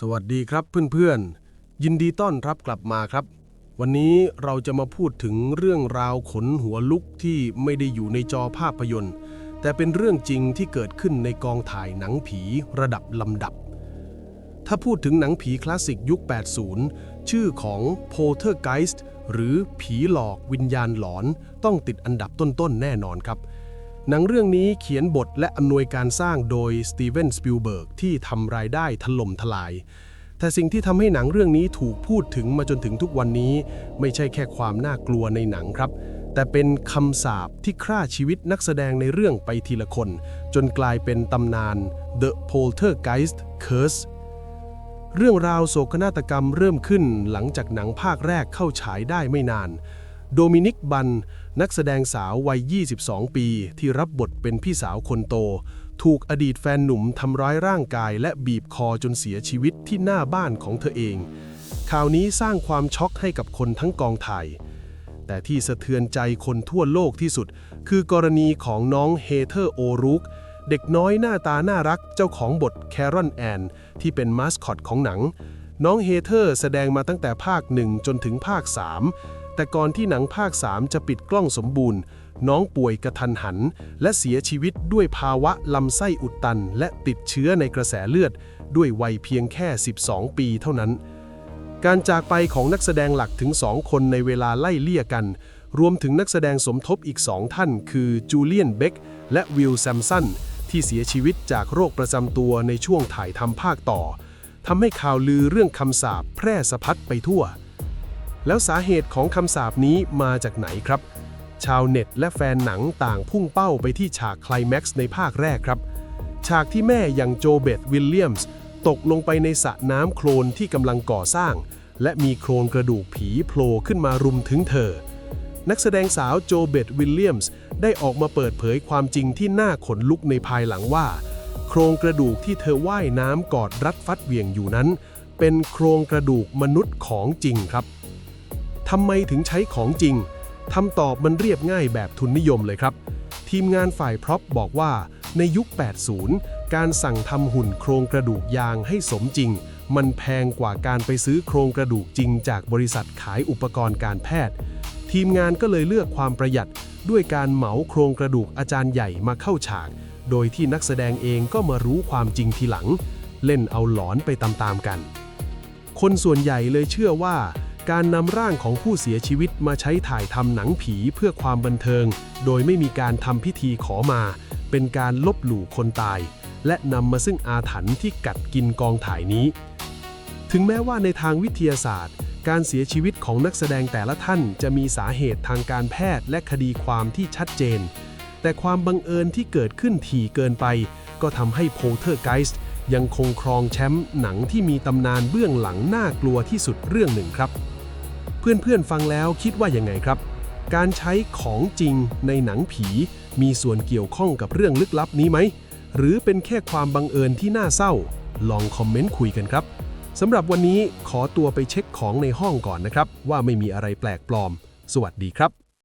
สวัสดีครับเพื่อนๆ ยินดีต้อนรับกลับมาครับ วันนี้เราจะมาพูดถึงเรื่องราวขนหัวลุกที่ไม่ได้อยู่ในจอภาพยนตร์ แต่เป็นเรื่องจริงที่เกิดขึ้นในกองถ่ายหนังผีระดับลำดับ ถ้าพูดถึงหนังผีคลาสสิกยุค 80 ชื่อของ Poltergeist หรือผีหลอกวิญญาณหลอนต้องติดอันดับต้นๆแน่นอนครับ หนังเรื่องนี้เขียนบทและอำนวยการสร้างโดยสตีเวนสปิลเบิร์กที่ทำรายได้ถล่มทลาย แต่สิ่งที่ทำให้หนังเรื่องนี้ถูกพูดถึงมาจนถึงทุกวันนี้ ไม่ใช่แค่ความน่ากลัวในหนังครับ แต่เป็นคำสาปที่ฆ่าชีวิตนักแสดงในเรื่องไปทีละคน จนกลายเป็นตำนาน The Poltergeist Curse เรื่องราวโศกนาฏกรรมเริ่มขึ้นหลังจากหนังภาคแรกเข้าฉายได้ไม่นาน โดมินิกบัน นักแสดงสาววัย 22 ปี ที่รับบทเป็นพี่สาวคนโต ถูกอดีตแฟนหนุ่มทำร้ายร่างกาย และบีบคอจนเสียชีวิตที่หน้าบ้านของเธอเอง ข่าวนี้สร้างความช็อกให้กับคนทั้งกองถ่าย แต่ที่สะเทือนใจคนทั่วโลกที่สุด คือกรณีของน้องเฮเธอร์โอรุกเด็กน้อยหน้าตาน่ารักเจ้าของบทแครอนแอนที่เป็นมาสคอตของหนัง น้องเฮเธอร์แสดงมาตั้งแต่ภาคหนึ่งจนถึงภาค 3 แต่ก่อนที่หนังภาค 3 จะปิดกล้องสมบูรณ์ น้องป่วยกระทันหัน และเสียชีวิตด้วยภาวะลำไส้อุดตัน และติดเชื้อในกระแสเลือด ด้วยวัยเพียงแค่ 12 ปีเท่านั้น การจากไปของนักแสดงหลักถึง 2 คนในเวลาไล่เลี่ยกัน รวมถึงนักแสดงสมทบอีก 2 ท่าน คือจูเลียนเบคและวิลแซมสันที่เสียชีวิตจากโรคประจำตัวในช่วงถ่ายทำภาคต่อทำให้ข่าวลือเรื่องคำสาปแพร่สะพัดไปทั่ว แล้วสาเหตุของคำสาปนี้มาจากไหนครับ ชาวเน็ตและแฟนหนังต่างพุ่งเป้าไปที่ฉากคลแม็กซ์ในภาคแรกครับ ฉากที่แม่อย่างโจเบตวิลเลียมส์ตกลงไปในสระน้ำโคลนที่กำลังก่อสร้าง และมีโคลนกระดูกผีโผล่ขึ้นมารุมถึงเธอ นักแสดงสาวโจเบตวิลเลียมส์ได้ออกมาเปิดเผยความจริงที่น่าขนลุกในภายหลังว่า โครงกระดูกที่เธอว่ายน้ำกอดรัดฟัดเหวี่ยงอยู่นั้น เป็นโครงกระดูกมนุษย์ของจริงครับ ทำไมถึงใช้ของจริงคำตอบมันเรียบง่ายแบบทุนนิยมเลยครับ ทีมงานฝ่ายพร็อพบอกว่า ในยุค 80 การสั่งทำหุ่นโครงกระดูกยางให้สมจริง มันแพงกว่าการไปซื้อโครงกระดูกจริง จากบริษัทขายอุปกรณ์การแพทย์ ทีมงานก็เลยเลือกความประหยัด ด้วยการเหมาโครงกระดูกอาจารย์ใหญ่มาเข้าฉาก โดยที่นักแสดงเองก็มารู้ความจริงทีหลัง เล่นเอาหลอนไปตามๆกัน คนส่วนใหญ่เลยเชื่อว่า การนำร่างของผู้เสียชีวิตมาใช้ถ่ายทำหนังผีเพื่อความบันเทิง โดยไม่มีการทำพิธีขอมา เป็นการลบหลู่คนตาย และนำมาซึ่งอาถรรพ์ที่กัดกินกองถ่ายนี้ ถึงแม้ว่าในทางวิทยาศาสตร์ การเสียชีวิตของนักแสดงแต่ละท่านจะมีสาเหตุทางการแพทย์และคดีความที่ชัดเจน แต่ความบังเอิญที่เกิดขึ้นถี่เกินไป ก็ทำให้โพเทอร์ไกส์ยังคงครองแชมป์หนังที่มีตำนานเบื้องหลังน่ากลัวที่สุดเรื่องหนึ่งครับ เพื่อนๆฟังแล้วคิดว่ายังไงครับ การใช้ของจริงในหนังผี มีส่วนเกี่ยวข้องกับเรื่องลึกลับนี้ไหม หรือเป็นแค่ความบังเอิญที่น่าเศร้า ลองคอมเมนต์คุยกันครับสำหรับวันนี้ขอตัวไปเช็คของในห้องก่อนนะครับ ว่าไม่มีอะไรแปลกปลอม สวัสดีครับ